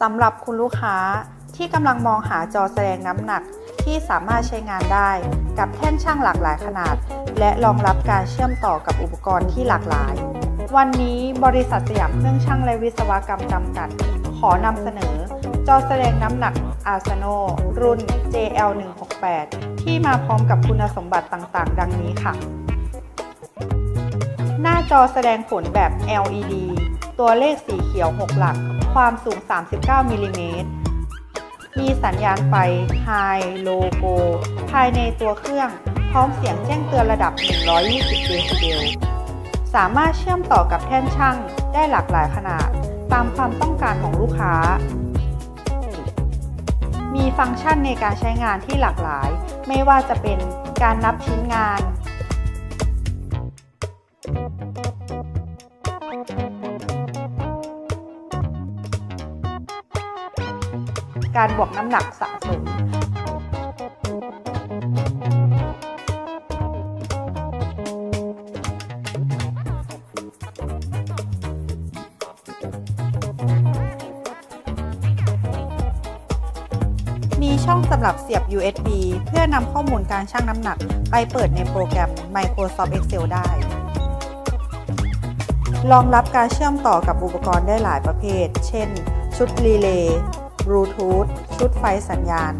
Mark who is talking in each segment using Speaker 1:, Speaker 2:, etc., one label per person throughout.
Speaker 1: สำหรับคุณลูกค้าที่กำลังมองหาจอแสดงน้ำหนักที่สามารถใช้งานได้กับแท่นช่างหลากหลายขนาด และรองรับการเชื่อมต่อกับอุปกรณ์ที่หลากหลาย วันนี้บริษัทสยามเครื่องช่างและวิศวกรรมจำกัด ขอนำเสนอ จอแสดงน้ำหนัก a r s e n o รุ่น JL168 ที่มาพร้อมกับคุณสมบัติต่างๆ ดังนี้ค่ะ หน้าจอแสดงผลแบบ LED ตัวเลขสีเขียว 6 หลัก ความสูง 39มิลลิเมตรมีสัญญาณไฟ High Low Go ภายในตัวเครื่อง พร้อมเสียงแจ้งเตือนระดับ 120 เดซิเบล สามารถเชื่อมต่อกับแท่นช่างได้หลากหลายขนาด ตามความต้องการของลูกค้า มีฟังก์ชันในการใช้งานที่หลากหลาย ไม่ว่าจะเป็นการนับชิ้นงาน การบวกน้ำหนักสะสมมีช่องสำหรับเสียบ USB เพื่อนำข้อมูลการชั่งน้ำหนักไปเปิดในโปรแกรม Microsoft Excel ได้ รองรับการเชื่อมต่อกับอุปกรณ์ได้หลายประเภท เช่น ชุดรีเลย์ บลูทูธชุดไฟสัญญาณ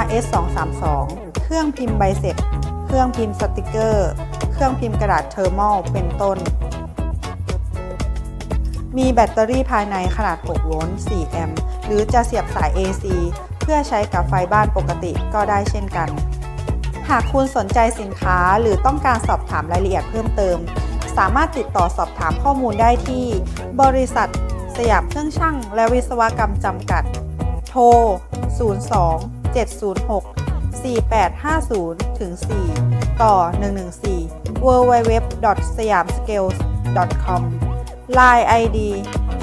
Speaker 1: RS232 เครื่องพิมพ์ใบเสร็จ เครื่องพิมพ์สติกเกอร์ เครื่องพิมพ์กระดาษเทอร์มอล เป็นต้น มีแบตเตอรี่ภายในขนาด 6 โวลต์ 4 แอมป์ หรือจะเสียบสาย AC เพื่อใช้กับไฟบ้านปกติก็ได้เช่นกัน หากคุณสนใจสินค้าหรือต้องการสอบถามรายละเอียดเพิ่มเติม สามารถติดต่อสอบถามข้อมูลได้ที่ บริษัท สยามเครื่องช่างและวิศวกรรมจำกัด โทร 02 706 4850ถึง4ต่อ 114 www siamscales com Line ID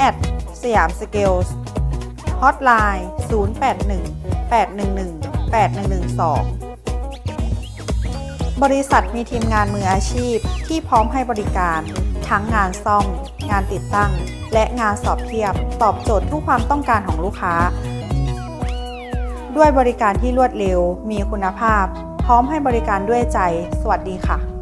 Speaker 1: at สยามสเกลส์ฮอตไลน์081 811 8112 บริษัทมีทีมงานมืออาชีพที่พร้อมให้บริการ ทั้งงานซ่อม งานติดตั้ง และงานสอบเทียบ ตอบโจทย์ทุกความต้องการของลูกค้า ด้วยบริการที่รวดเร็ว มีคุณภาพ พร้อมให้บริการด้วยใจ สวัสดีค่ะ